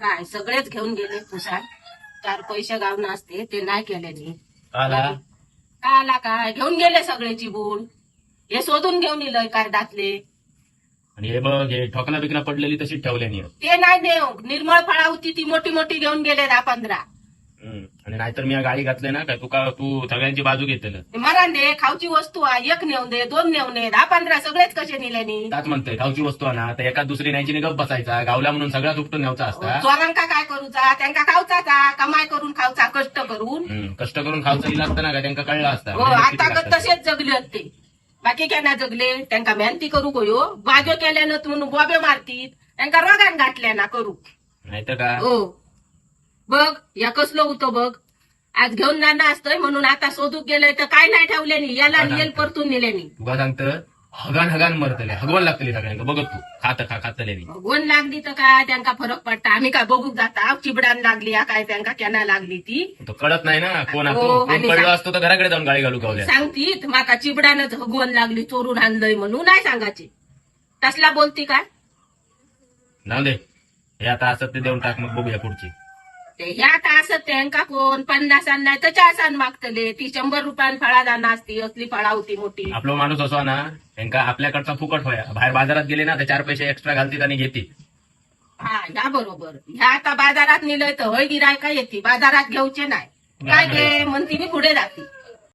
काय सगळेच घेऊन गेले पुसाड चार पैसे गावना असते ते नाही केले नी. आला? का आला काय? घेऊन गेले सगळे चिबूड हे शोधून घेऊन येलं कार्डातले आणि हे बघ हे ठोकना बिकना पडलेली तशीच ठेवल्यानी ते नाही देव निर्मळ फळा होती ती मोठी मोठी घेऊन गेले दहा पंधरा. आणि नाहीतर मी या गाडी घातले ना काय तू का तू सगळ्यांची बाजू घेतलेलं ते मरण दे खाऊची वस्तू आहे एक नेऊन दे दोन नेऊन दे दहा पंधरा सगळेच कसे नेल्यानी त्याच म्हणतोय गावची वस्तू आहे ना तर एका दुसरी न्यायची गप बसायचा गावला म्हणून सगळा उपटून न्यायचा असता. चोरांका काय करूचा त्यांका खाऊचा कमाई करून खाऊचा कष्ट करून? हम्म. कष्ट करून खावचं दिलं असतं ना का? त्यांना कळलं असतं. हो किती आता लागतात. तसेच जगले आहेत ते बाकी काय ना जगले? त्यांका मेहनती करू गयो बाजो केल्यानं म्हणून बॉबे मारतीत. त्यांका रोगान घातल्या ना करू. नाहीतर का? हो. बघ या कसलं होतं बघ? आज घेऊन जाणार असतोय म्हणून आता शोधूक गेलंय तर काय नाही ठेवल्यानी याला येल परतून नेल्यानी तुला सांगतं हगान हगान मरतले. हगवण लागतले सगळ्यांना. बघत तू. खात खा खातलेली गोन लागली तर काय? त्यांका फरक पडता. आम्ही काय बघूक जाता? चिबडान लागली. या काय त्यांका केना लागली ती? तो कळत नाही ना. कोण हो, असतो? कोण आणि कळलं सांग- असतो तर घराकडे जाऊन गाडी घालू गावल्या सांगतीत माका चिबडानच हगवण लागली चोरून आणलंय म्हणून? नाही सांगायचे. तसला बोलती काय जाऊ दे. हे आता असत ते देऊन टाक मग बघूया पुढची. ते ह्या आता असत त्यांका कोण? पन्नासान नाही तर चारसान मागतले. ती शंभर रुपयान फळा जाणार असती असली फळा होती मोठी. आपला माणूस असो ना त्यांका आपल्याकडचा फुकट होया. बाहेर बाजारात गेले ना ते चार पैसे एक्स्ट्रा घालतील आणि घेतील हा ह्या बरोबर. ह्या आता बाजारात नेलंय तर हय गिराय काय येते. बाजारात घेऊचे नाही. काय घे? म्हणती मी पुढे जाते.